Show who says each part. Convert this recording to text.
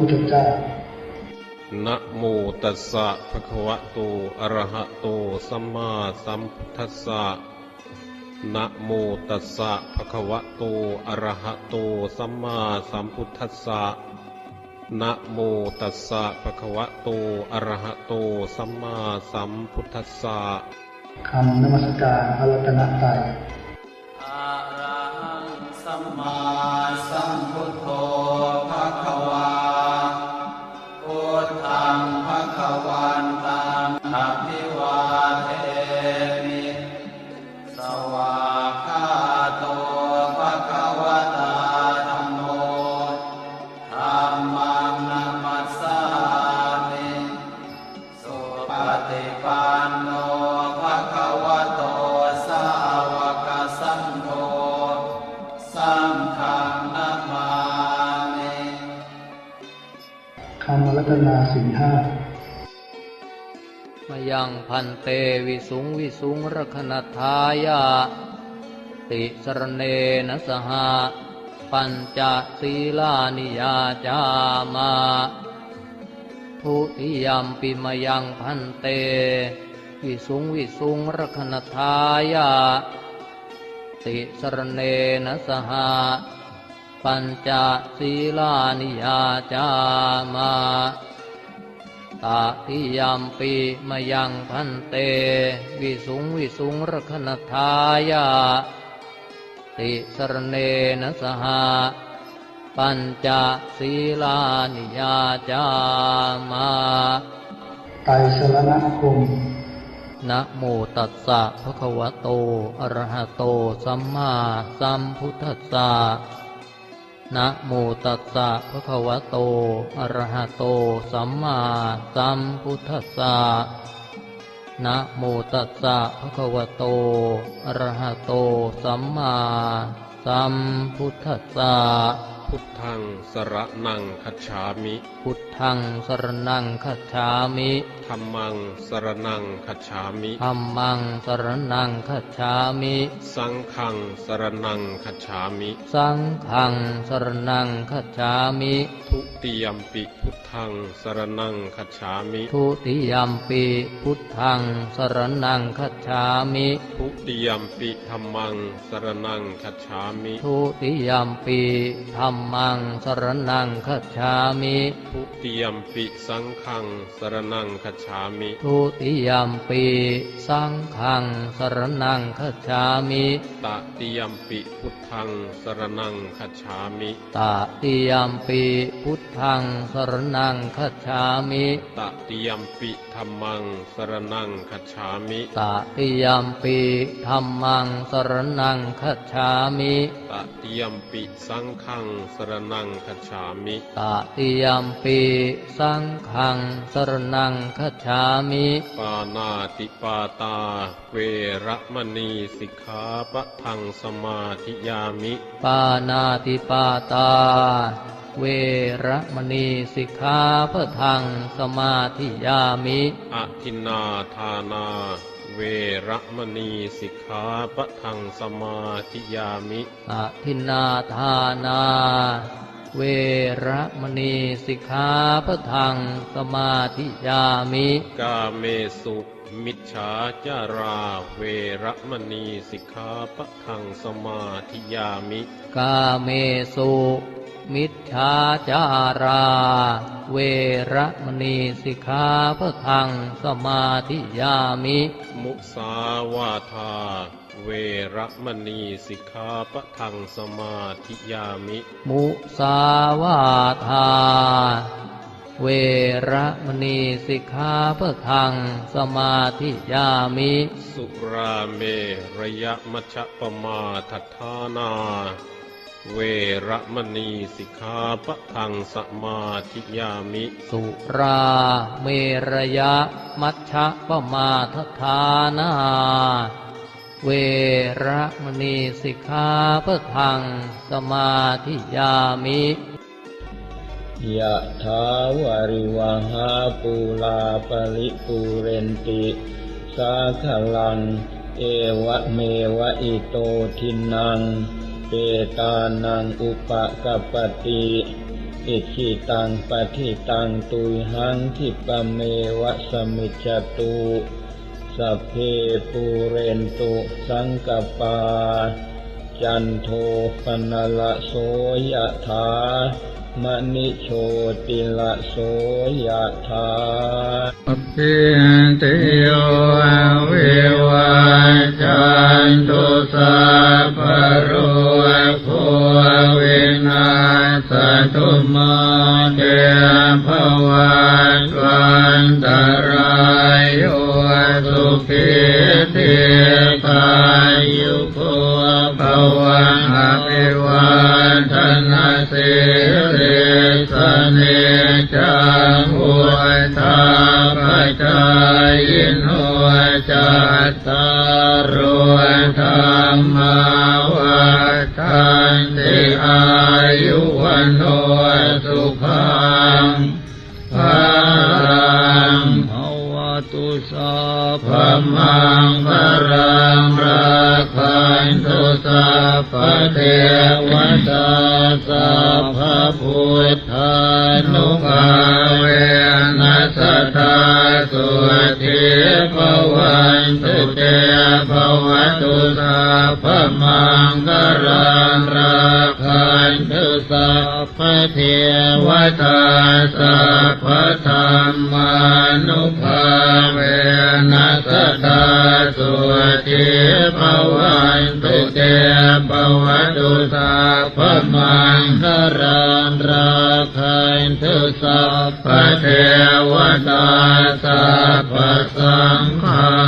Speaker 1: พุทธเจ้า
Speaker 2: นะโมตัสสะภะคะวะโต อะระหะโต สัมมาสัมพุทธัสสะนะโมตัสสะภะคะวะโต อะระหะโต สัมมาสัมพุทธัสสะนะโมตัสสะภะคะวะโต อะระหะโต สัมมาสัมพุทธัสสะ
Speaker 1: คำนมัสการพระรัตนตรัย
Speaker 3: ฏิปันโนภะคะวะโตสาวกสังโฆสังฆังนามามิ
Speaker 1: คำรัตนาสินห้า
Speaker 4: มยังพันเตวิสุงวิสุงรคณทายาติสรเนนะสหะปัญจศีลานิยาจามา ทุติยามปิมยังพันเต วิสุงวิสุงรคณทายาติสรเนนะสหะปัญจศีลานิยาจามาตาทิยามปีมายังพันเต วิสุงวิสุงรคณทายาติสรเนนะสหะ ปัญจศีลานิยาจามา
Speaker 1: ไตรสรณคม
Speaker 4: นะโมตัสสะภะคะวะโต อะระหะโต สัมมาสัมพุทธัสสะนะโมตัสสะภะคะวะโต อะระหะโต สัมมาสัมพุทธัสสะนะโมตัสสะภะคะวะโต อะระหะโต สัมมาสัมพุทธัสสะ
Speaker 2: พุทธังสระนังคัจฉามิ
Speaker 4: พุทธังสรณังคัจฉามิ
Speaker 2: ธัมมังสรนังคัจฉามิ
Speaker 4: ธัมมังสรณังคัจฉามิ
Speaker 2: สังฆังสรนังคัจฉามิ
Speaker 4: สังฆังสรณังคัจฉามิ
Speaker 2: ทุติยมปิพุทธังสรนังคัจฉามิ
Speaker 4: ทุติยมปีพุทธังสรณังคัจฉามิ
Speaker 2: ทุติยมปิธรรมังสรนังคัจฉามิ
Speaker 4: ทุติยมปีธรรมังสรณังคัจฉามิ
Speaker 2: ทุติยมปิสังฆังสรนังคัจฉามิ
Speaker 4: ทุติยมปีสังฆังสรณังคัจฉามิ
Speaker 2: ตติยมปิพุทธังสรนังคัจฉามิ
Speaker 4: ตติยมปีพุทธังสรณังคัจฉามิ
Speaker 2: ตติยมปิธ รรมังสรนังคัจฉามิ
Speaker 4: ตติยมปีธรรมังสรณังคัจฉามิ
Speaker 2: ตติยมปิสังฆังสรนังคัจฉามิ
Speaker 4: ตติยมปีสังฆังสรณังคัจฉามิ
Speaker 2: ปานาติปาตา เวระมณีสิกขาปะทังสมาธิยามิ
Speaker 4: ปานาติปาตา เวระมณีสิกขาพะทังสมาธิยามิ
Speaker 2: อทินนาทานาเวระมณีสิกขาปะทังสมาธิยามิ
Speaker 4: อทินนาทานา เวระมณีสิกขาพะทังสมาธิยามิ
Speaker 2: กาเมสุมิจฉาจาราเวระมณีสิกขาปะทังสมาธิยามิ
Speaker 4: กาเมสุ มิจฉาจารา เวระมณีสิกขาพะทังสมาธิยามิ
Speaker 2: มุสาวาทา เวระมณีสิกขาปะทังสมาธิยามิ
Speaker 4: มุสาวาทา เวระมณีสิกขาพะทังสมาธิยามิ
Speaker 2: สุราเมระยะมัชฌปมาทัฏฐานา เวระมณีสิกขาปะทังสมาธิยามิ
Speaker 4: สุราเมรยะมัชฌะปมาทฐานา เวระมณีสิกขาพะทังสมาธิยามิ
Speaker 5: ยะถาวาริวหาปูลาปริปูเรนติสาขลัง เอวะเมวะอิโตทินัง เปตานังอุปกปปติอิชิตังปฏิตังตุยหังทิปเมวะสมิจตุสัพเพปูเรนตุสังกปา จันโทปนละโสยถามณิโชติละโสยถา
Speaker 3: พิติโยวิวัจจันตุสัพพะโร เตภวันวันตรายโยสุขิติกายุโกภวันอภิวันทนาสิริสเนจังอุทาปจายโนจัตตารโธรรมาวัฏันติอา ภาลังภวตุสัพพมังพรังรักขันตุสัพพะเทวตาสัพพะพุทธานุภาเว สุทิภวันตุเตภวตุสัพมังคารังรักขันตุสัพพะเทวตาสัพพะธรรมานุภาเวนัสตาสุทิภวันตุเตภวตุสัพมังคารังรัก ทุสัพพะเทวตาสัพพะสังฆา